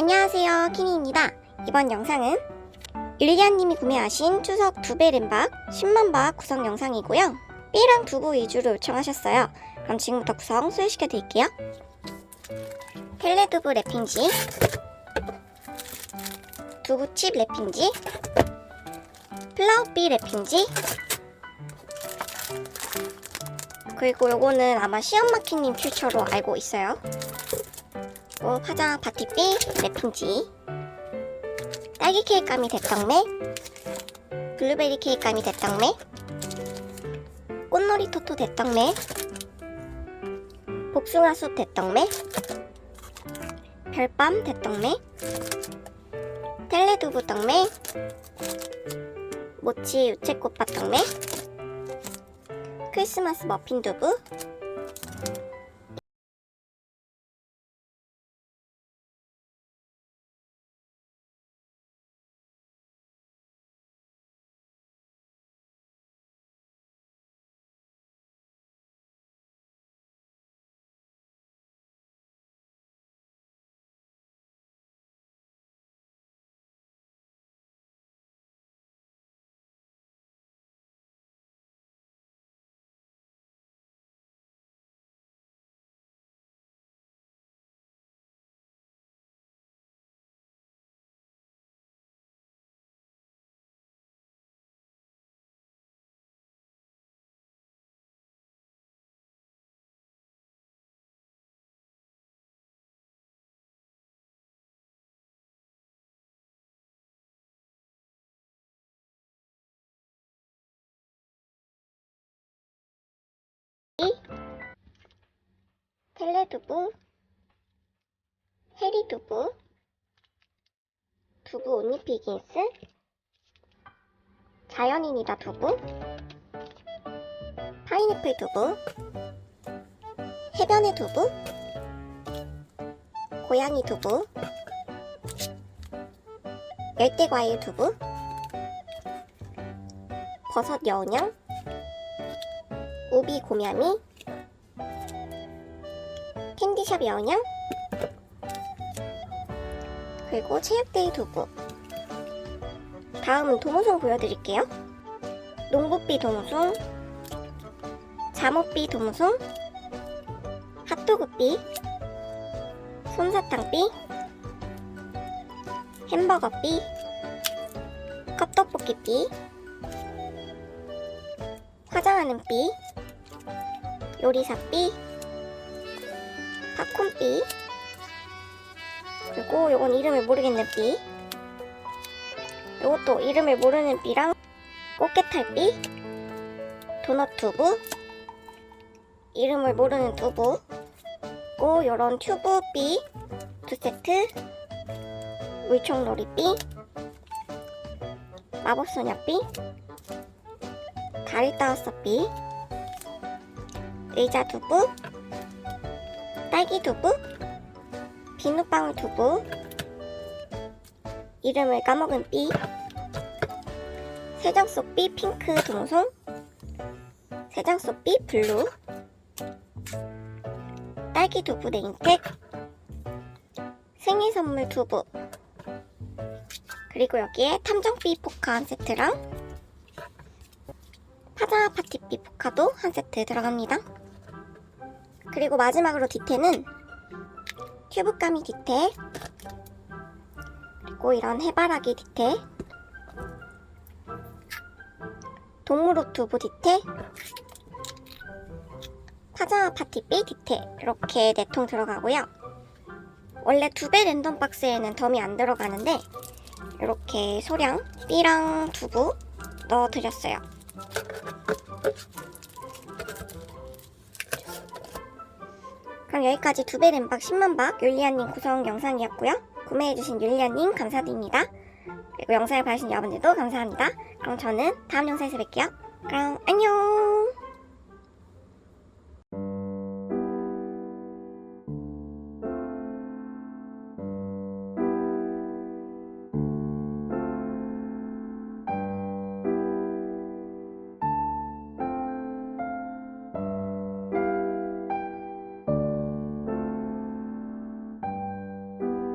안녕하세요 키니입니다. 이번 영상은 율리아님이 구매하신 추석 두배 램박 10만박 구성 영상이고요. B랑 두부 위주로 요청하셨어요. 그럼 지금부터 구성 소개시켜 드릴게요. 텔레두부 랩핑지 두부칩 랩핑지 플라우비 랩핑지 그리고 요거는 아마 시엄마키님 퓨처로 알고 있어요 그리고 파자 바티비 랩핑지. 딸기 케이크감이 대떡매. 블루베리 케이크감이 대떡매. 꽃놀이 토토 대떡매. 복숭아숲 대떡매. 별밤 대떡매. 텔레두부 떡매. 모치 유채꽃밭 떡매. 크리스마스 머핀 두부 텔레두부 해리두부 두부 온니 피긴스 자연인이다 두부 파인애플 두부 해변의 두부 고양이 두부 열대과일 두부 버섯 여운형 우비 캔디 샵 여운형 그리고 체육데이 두부 다음은 도무송 보여드릴게요. 농부비 도무송 잠옷비 도무송 핫도그비 솜사탕비 햄버거비 컵떡볶이비 화장하는 비 요리사비 팝콘비 그리고 요건 이름을 모르겠는 비 요것도 이름을 모르는 비랑 꽃게탈비 도넛 두부 이름을 모르는 두부 그리고 요런 튜브 비 두 세트 물총놀이 비 마법소녀 비 다리 따왔어 비 의자 두부 딸기 두부, 비눗방울 두부, 이름을 까먹은 삐, 세정 속삐 핑크 동송, 세정 속삐 블루, 딸기 두부 네임택, 생일 선물 두부, 그리고 여기에 탐정 삐 포카 한 세트랑 파자 파티 삐 포카도 한 세트 들어갑니다. 그리고 마지막으로 디테는 튜브까미 디테. 그리고 이런 해바라기 디테. 동물옷 두부 디테. 파자마 파티비 디테. 이렇게 네 통 들어가고요. 원래 두 배 랜덤 박스에는 덤이 안 들어가는데 이렇게 소량 B랑 두부 넣어드렸어요 그럼 여기까지 두배 램박 10만박 율리아님 구성 영상이었고요. 구매해주신 율리아님 감사드립니다. 그리고 영상을 봐주신 여러분들도 감사합니다. 그럼 저는 다음 영상에서 뵐게요. 그럼 안녕!